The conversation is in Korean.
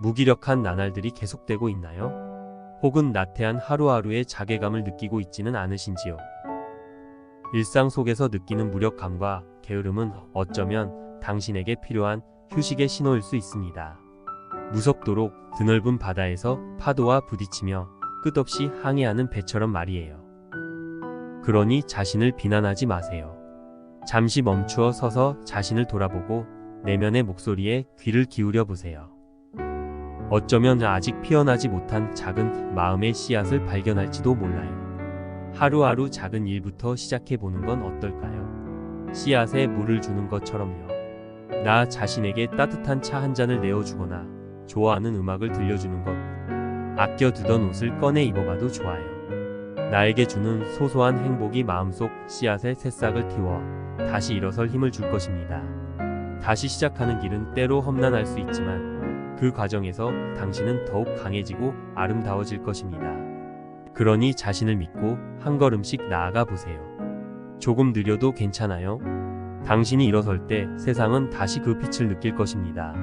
무기력한 나날들이 계속되고 있나요? 혹은 나태한 하루하루의 자괴감을 느끼고 있지는 않으신지요? 일상 속에서 느끼는 무력감과 게으름은 어쩌면 당신에게 필요한 휴식의 신호일 수 있습니다. 무섭도록 드넓은 바다에서 파도와 부딪히며 끝없이 항해하는 배처럼 말이에요. 그러니 자신을 비난하지 마세요. 잠시 멈추어 서서 자신을 돌아보고 내면의 목소리에 귀를 기울여 보세요. 어쩌면 아직 피어나지 못한 작은 마음의 씨앗을 발견할지도 몰라요. 하루하루 작은 일부터 시작해 보는 건 어떨까요? 씨앗에 물을 주는 것처럼요. 나 자신에게 따뜻한 차 한 잔을 내어주거나 좋아하는 음악을 들려주는 것, 아껴두던 옷을 꺼내 입어봐도 좋아요. 나에게 주는 소소한 행복이 마음속 씨앗의 새싹을 틔워 다시 일어설 힘을 줄 것입니다. 다시 시작하는 길은 때로 험난할 수 있지만 그 과정에서 당신은 더욱 강해지고 아름다워질 것입니다. 그러니 자신을 믿고 한 걸음씩 나아가 보세요. 조금 느려도 괜찮아요. 당신이 일어설 때 세상은 다시 그 빛을 느낄 것입니다.